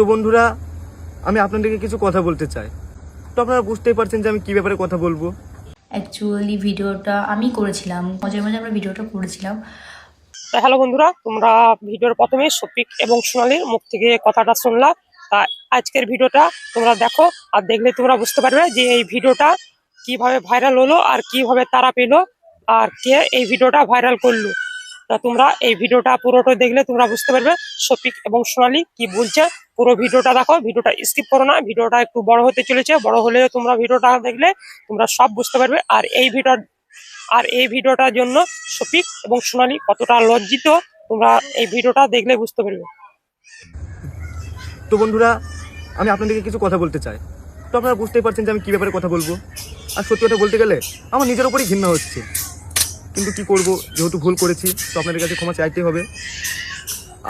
তো বন্ধুরা আমি আপনাদেরকে কিছু কথা বলতে চাই। তো আপনারা বুঝতেই পারছেন যে আমি কি ব্যাপারে কথা বলব। অ্যাকচুয়ালি ভিডিওটা আমি করেছিলাম। মজার মজার আমরা ভিডিওটা করেছিলাম। হ্যালো বন্ধুরা তোমরা ভিডিওর প্রথমে সফিক এবং সোনালির মুখ থেকে কথাটা শুনলা। তা আজকের ভিডিওটা তোমরা দেখো আর দেখলে তোমরা বুঝতে পারবে যে এই ভিডিওটা কীভাবে ভাইরাল হলো আর কীভাবে তারা পেল আর কে এই ভিডিওটা ভাইরাল করল। তা তোমরা এই ভিডিওটা পুরোটা দেখলে তোমরা বুঝতে পারবে শফিক এবং সোনালি কি বলছে। পুরো ভিডিওটা দেখো, ভিডিওটা স্কিপ করো না, ভিডিওটা একটু বড় হতে চলেছে, বড় হলে তোমরা ভিডিওটা দেখলে তোমরা সব বুঝতে পারবে। আর এই ভিডিও, আর এই ভিডিওটার জন্য শফিক এবং সোনালি কতটা লজ্জিত, তোমরা এই ভিডিওটা দেখলে বুঝতে পারবে। তো বন্ধুরা, আমি আপনাদেরকে কিছু কথা বলতে চাই। তো আপনারা বুঝতেই পারছেন যে আমি কী ব্যাপারে কথা বলব। আর সত্যি কথা বলতে গেলে, আমার নিজের ওপরই ঘৃণা হচ্ছে। কিন্তু কি করব? যেহেতু ভুল করেছি তো আপনাদের কাছে ক্ষমা চাইতে হবে।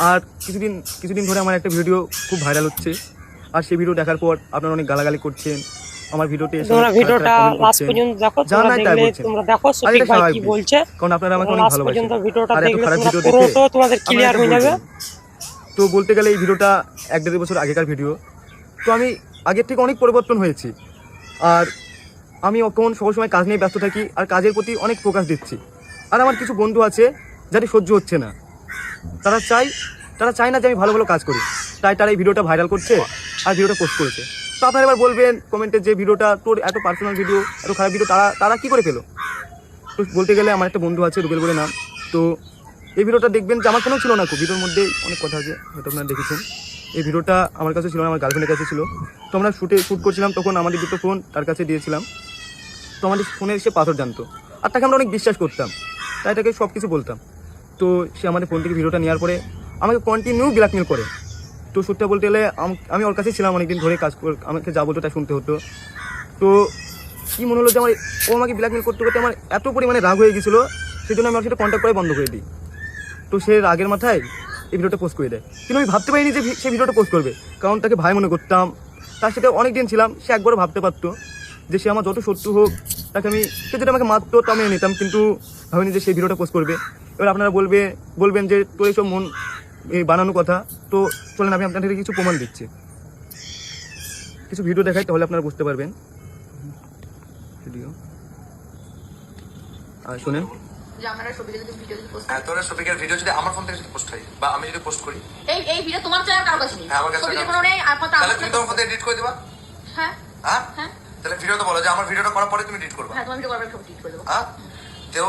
আর কিছুদিন কিছুদিন ধরে আমার একটা ভিডিও খুব ভাইরাল হচ্ছে। আর সেই ভিডিও দেখার পর আপনারা অনেক গালাগালি করছেন। আমার ভিডিওতে এসে তোমরা ভিডিওটা লাস্ট পর্যন্ত দেখো তোমরা দেখলে তোমরা দেখো আর ভাই কি বলছে। কারণ আপনারা আমাকে অনেক ভালোবাসেন। পর্যন্ত ভিডিওটা দেখলে তোমরা পুরোটা তোমাদের ক্লিয়ার হয়ে যাবে। তো বলতে গেলে এই ভিডিওটা এক দেড় বছর আগেকার ভিডিও। তো আমি আগের থেকে অনেক পরিবর্তন হয়েছি। আর আমি এখন সবসময় কাজ নিয়ে ব্যস্ত থাকি আর কাজের প্রতি অনেক ফোকাস দিচ্ছি। আর আমার কিছু বন্ধু আছে যাদের সহ্য হচ্ছে না। তারা চাই, তারা চায় না যে আমি ভালো ভালো কাজ করি। তাই তারা এই ভিডিওটা ভাইরাল করছে আর ভিডিওটা পোস্ট করেছে। তো আপনারা এবার বলবেন কমেন্টে যে ভিডিওটা, তোর এত পার্সোনাল ভিডিও এত খারাপ ভিডিও তারা তারা কী করে পেল? তো বলতে গেলে আমার একটা বন্ধু আছে, রুবেল বলে নাম। তো এই ভিডিওটা দেখবেন যে আমার কোনো ছিল না খুব? ভিডিওর মধ্যে অনেক কথা আছে, হয়তো আপনারা দেখেছেন। এই ভিডিওটা আমার কাছে ছিল না, আমার গার্লফ্রেন্ডের কাছে ছিল। তো আমরা শুটে শ্যুট করছিলাম, তখন আমাদের দুটো ফোন তার কাছে দিয়েছিলাম। তো আমাদের ফোনের সে পাথর জানতো। আর তাকে আমরা অনেক বিশ্বাস করতাম। তাই তাকে সব কিছু বলতাম। তো সে আমাদের ফোন থেকে ভিডিওটা নেওয়ার পরে আমাকে কন্টিনিউ ব্ল্যাকমেল করে। তো সত্যি বলতে গেলে আম- ওর কাছে ছিলাম অনেকদিন ধরে, কাজ কর আমাকে যা বলতো তাই শুনতে হতো। তো কি মনে হলো যে আমার ও আমাকে ব্ল্যাকমেল করতে করতে আমার এত পরিমাণে রাগ হয়ে গেছিল সেই জন্য আমি ওর সাথে কন্ট্যাক্ট করে বন্ধ করে দিই। তো সে রাগের মাথায় এই ভিডিওটা পোস্ট করে দেয়। কিন্তু আমি ভাবতে পারিনি যে সে ভিডিওটা পোস্ট করবে। কারণ তাকে ভাই মনে করতাম। তার সাথে অনেক দিন ছিলাম, সে একবারও ভাবতে পারতো। যে সে আমার যত শত্রু হোক তাকে আমি সে যদি আমাকে মারতো তো আমি নিতাম কিন্তু ভাবিনি যে সেই ভিডিওটা পোস্ট করবে। এবার আপনারা বলবে বলবেন যে তোর এইসব মন এই বানানো কথা তো চলেন আমি আপনাদের কিছু প্রমাণ দিচ্ছি। কিছু ভিডিও দেখাই তাহলে আপনারা বুঝতে পারবেন। ভিডিও আর শুনেন। হ্যাঁ তোর শফিকের ভিডিও যদি আমার ফোন থেকে যদি পোস্ট হয় বা আমি যদি পোস্ট করি। এই এই ভিডিও তোমার চ্যানেল কারও কাছে নেই। হ্যাঁ আমার কাছে নেই তাহলে তুমি তোমার ফোন থেকে এডিট করে দিবা। হ্যাঁ। হ্যাঁ? হ্যাঁ। তাহলে ভিডিওটা বলো যে আমার ভিডিওটা করার পরে তুমি এডিট করবা। হ্যাঁ তোমার ভিডিও করার সব ঠিক করে দেবো। হ্যাঁ? তো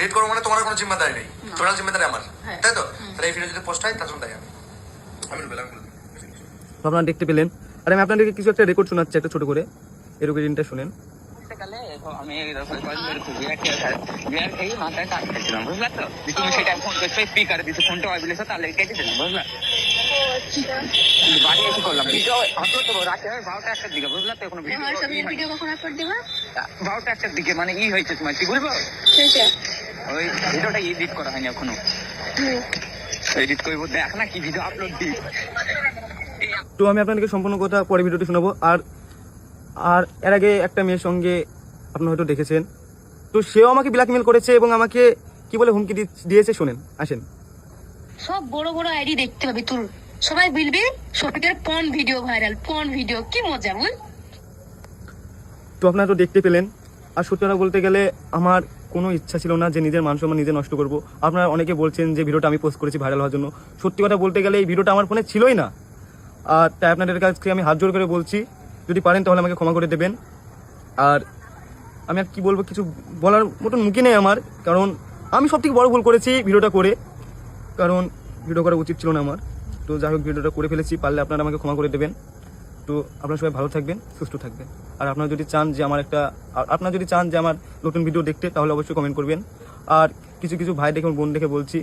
এডিট করব মানে তোমার কোনো জিম্মেদারি নেই। টোটাল জিম্মেদারি আমার। হ্যাঁ। তাই তো? তাহলে এই ভিডিও যদি পোস্ট হয় তার জন্য দায়ী আমি আমি বললাম তো আপনারা দেখতে পেলেন। আর আমি আপনাদেরকে কিছু একটা রেকর্ড শোনাচ্ছি একটা ছোট করে। এই রেকর্ডিংটা শুনেন। আমি খাই মাথায় টাক খেয়েছিলাম বুঝলা তো? তুমি সেটা ফোন করছ স্পিকারে দিছো ফোনটা বলেছ তাহলে কেটে দিলাম বুঝলা? তো আমি আপনাদেরকে সম্পূর্ণ কথা পরে ভিডিওটি শোনাবো। আর আর এর আগে একটা মেয়ের সঙ্গে আপনারা হয়তো দেখেছেন। তো সেও আমাকে ব্ল্যাকমেল করেছে এবং আমাকে কি বলে হুমকি দিয়েছে, শোনেন, আসেন। সব বড় বড় আইডি দেখতে পাবি তোর। সবাই বলবি শফিকের পন ভিডিও ভাইরাল পন ভিডিও কি মজা বল তো আপনারা তো দেখতে পেলেন। আর সত্যি কথা বলতে গেলে আমার কোনো ইচ্ছা ছিল না যে নিজের মান সম্মান নিজে নষ্ট করব। আপনারা অনেকে বলছেন যে ভিডিওটা আমি পোস্ট করেছি ভাইরাল হওয়ার জন্য। সত্যি কথা বলতে গেলে এই ভিডিওটা আমার ফোনে ছিলই না। আর তাই আপনাদের কাছে আমি হাত জোর করে বলছি, যদি পারেন তাহলে আমাকে ক্ষমা করে দেবেন। আর আমি আর কি বলব, কিছু বলার মতন মুখে নেই আমার, কারণ আমি সব থেকে বড় ভুল করেছি ভিডিওটা করে। কারণ ভিডিও করা উচিত ছিল না আমার। তো যাই হোক, ভিডিওটা করে ফেলেছি, পারলে আপনারা আমাকে ক্ষমা করে দেবেন। তো আপনারা সবাই ভালো থাকবেন, সুস্থ থাকবেন। আর আপনারা যদি চান যে আমার একটা আপনারা যদি চান যে আমার নতুন ভিডিও দেখতে, তাহলে অবশ্যই কমেন্ট করবেন। আর কিছু কিছু ভাই দেখে বোন দেখে বলছি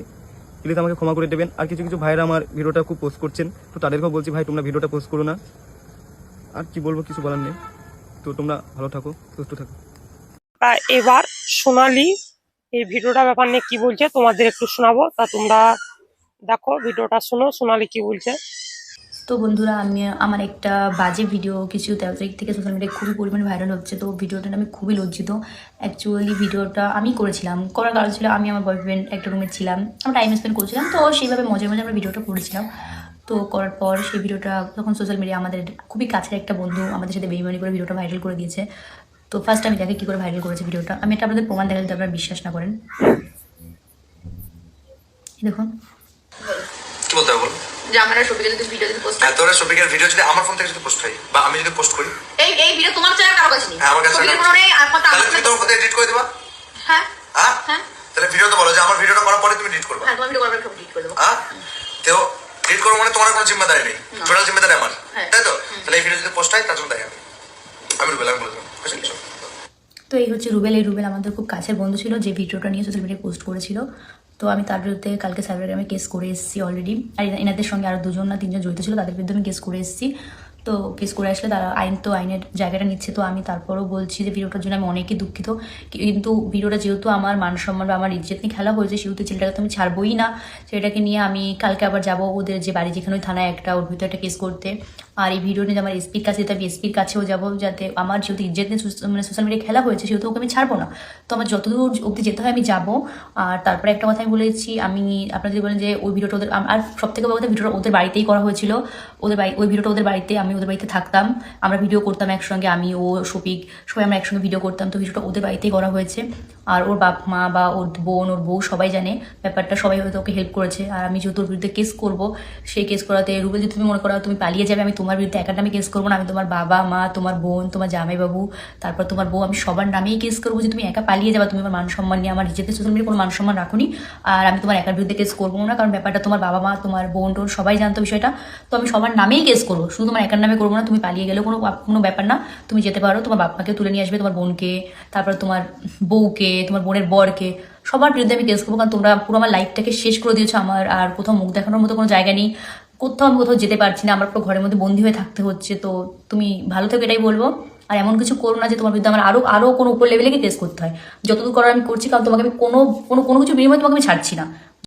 প্লিজ আমাকে ক্ষমা করে দেবেন। আর কিছু কিছু ভাইরা আমার ভিডিওটা খুব পোস্ট করছেন, তো তাদেরকেও বলছি, ভাই, তোমরা ভিডিওটা পোস্ট করো না। আর কি বলব, কিছু বলার নেই। তো তোমরা ভালো থাকো, সুস্থ থাকো। এবার সোনালি, এই ভিডিওটা ব্যাপার নিয়ে কি বলছে, তোমাদের একটু শোনাবো, তা তোমরা দেখো, ভিডিওটা শোনো, সোনালি কি বলছে? তো বন্ধুরা, আমি আমার একটা বাজে ভিডিও কিছু তেরো তারিখ থেকে সোশ্যাল মিডিয়ায় খুবই পরিমাণে ভাইরাল হচ্ছে। তো ভিডিওটা আমি খুবই লজ্জিত। অ্যাকচুয়ালি ভিডিওটা আমি করেছিলাম। করার কারণ ছিল আমি আমার বয়ফ্রেন্ড একটা রুমে ছিলাম। আমরা টাইম স্পেন্ড করছিলাম, তো সেইভাবে মজার মজার আমরা ভিডিওটা করেছিলাম। তো করার পর সেই ভিডিওটা তখন সোশ্যাল মিডিয়া আমাদের খুবই কাছের একটা বন্ধু আমাদের সাথে বেইমানি করে ভিডিওটা ভাইরাল করে দিয়েছে। তো ফার্স্ট আমি দেখে কী করে ভাইরাল করেছে ভিডিওটা আমি এটা আপনাদের প্রমাণ দেখা যদি আপনারা বিশ্বাস না করেন। দেখুন। কি বলতে হবে বল যে আমার শফিকের যদি ভিডিও যদি পোস্ট হ্যাঁ তোর শপিকের ভিডিও যদি আমার ফোন থেকে যদি পোস্ট হয় বা আমি যদি পোস্ট করি? এই এই ভিডিও তোমার চ্যানেল কারও কাছে নেই। হ্যাঁ আমার কাছে শফিকের আছে। কোনো নেই আর তাহলে তুমি তোমার ফোনে এডিট করে দিবা? হ্যাঁ। হ্যাঁ? হ্যাঁ। তাহলে ভিডিও তো বলো যে আমার ভিডিওটা করার পরে তুমি এডিট করবা। হ্যাঁ তোমার ভিডিও করবে সব ডিলিট করে দেবো। হ্যাঁ? তো এডিট করব মানে তোমার কোনো জিম্মাদারি নেই। টোটাল জিম্মাদারি আমার। হ্যাঁ। তাই তো? তাহলে এই ভিডিও যদি পোস্ট হয় তার জন্য আমি আমি রুবেল আমি বলে দেবো। তো? তো এই হচ্ছে রুবেল। এই রুবেল আমাদের খুব কাছের বন্ধু ছিল যে ভিডিওটা নিয়ে সোশ্যাল মিডিয়ায় পোস্ট করেছিল। তো আমি তার বিরুদ্ধে কালকে সাইবার সাইবারগ্রামে কেস করে এসেছি অলরেডি আর এনাদের সঙ্গে আরও দুজন না তিনজন জড়িত ছিল, তাদের বিরুদ্ধে আমি কেস করে এসেছি। তো কেস করে আসলে তারা আইন তো, আইনের জায়গাটা নিচ্ছে, তো আমি তারপরও বলছি যে ভিডিওটার জন্য আমি অনেকই দুঃখিত। কিন্তু ভিডিওটা যেহেতু আমার মান সম্মান বা আমার ইজ্জত নিয়ে খেলা হয়েছে, সেহেতু ছেলেটাকে তো আমি ছাড়বই না। সেটাকে নিয়ে আমি কালকে আবার যাব, ওদের যে বাড়ি যেখানে ওই থানায় একটা, ওর ভিতরে একটা কেস করতে। আর এই ভিডিও নিয়ে আমার এসপির কাছে যেতে এসপির কাছেও যাব যাতে আমার যেহেতু ইজ্জত নিয়ে মানে সোশ্যাল মিডিয়া খেলা হয়েছে, সেহেতু ওকে আমি ছাড়বো না। তো আমার যতদূর অবধি যেতে হয় আমি যাব। আর তারপরে একটা কথা আমি বলেছি, আমি আপনারা যদি বলেন যে ওই ভিডিওটা ওদের আর সব থেকে কথা ভিডিওটা ওদের বাড়িতেই করা হয়েছিল। ওদের বাড়ি, ওই ভিডিওটা ওদের বাড়িতে, আমি ওদের বাড়িতে থাকতাম। আমরা ভিডিও করতাম একসঙ্গে, আমি, ও, শফিক, সবাই আমরা একসঙ্গে ভিডিও করতাম। তো ভিডিওটা ওদের বাড়িতেই করা হয়েছে। আর ওর বাপ, মা বা ওর বোন, ওর বউ সবাই জানে, ব্যাপারটা সবাই হয়তো ওকে হেল্প করেছে। আর আমি যেহেতু ওর বিরুদ্ধে কেস করব, সেই কেস করাতে, রুবেল যদি তুমি মনে করো তুমি পালিয়ে যাবে, আমি তোমার বিরুদ্ধে একার নামে কেস করব না, আমি তোমার বাবা, মা, তোমার বোন, তোমার জামাইবাবু, তারপর তোমার বউ, আমি সবার নামেই কেস করব যে তুমি একা পালিয়ে যাবা, তুমি আমার মান সম্মান নিয়ে আমার নিজেদের সোশ্যাল মিডিয়া কোনো মান সম্মান রাখুনি। আর আমি তোমার একার বিরুদ্ধে কেস করব না, কারণ ব্যাপারটা তোমার বাবা, মা, তোমার বোন, টোন সবাই জানতো বিষয়টা। তো আমি সবার নামেই কেস করব, শুধু তোমার একার নামে করব না, তুমি পালিয়ে গেলেও কোনো কোনো ব্যাপার না। তুমি যেতে পারো, তোমার বাপ মাকে তুলে নিয়ে আসবে, তোমার বোনকে, তারপর তোমার বউকে, তোমার বোনের বরকে। সবার বিরুদ্ধে আমি কেস করব, কারণ তোমরা পুরো আমার লাইফটাকে শেষ করে দিয়েছ আমার, আর কোথাও মুখ দেখানোর মতো কোনো জায়গা নেই। কোথাও আমি কোথাও যেতে পারছি না, আমার পুরো ঘরের মধ্যে বন্দি হয়ে থাকতে হচ্ছে, তো তুমি ভালো থেকে এটাই বলব। আর এমন কিছু করো না যে তোমার বিরুদ্ধে আমার আরও আরও কোনো উপর লেভেলে কেস করতে হয়। যতদূর করার আমি করছি, কারণ তোমাকে আমি কোনো কোনো কোনো কিছু বিনিময়ে তোমাকে আমি ছাড়ছি না।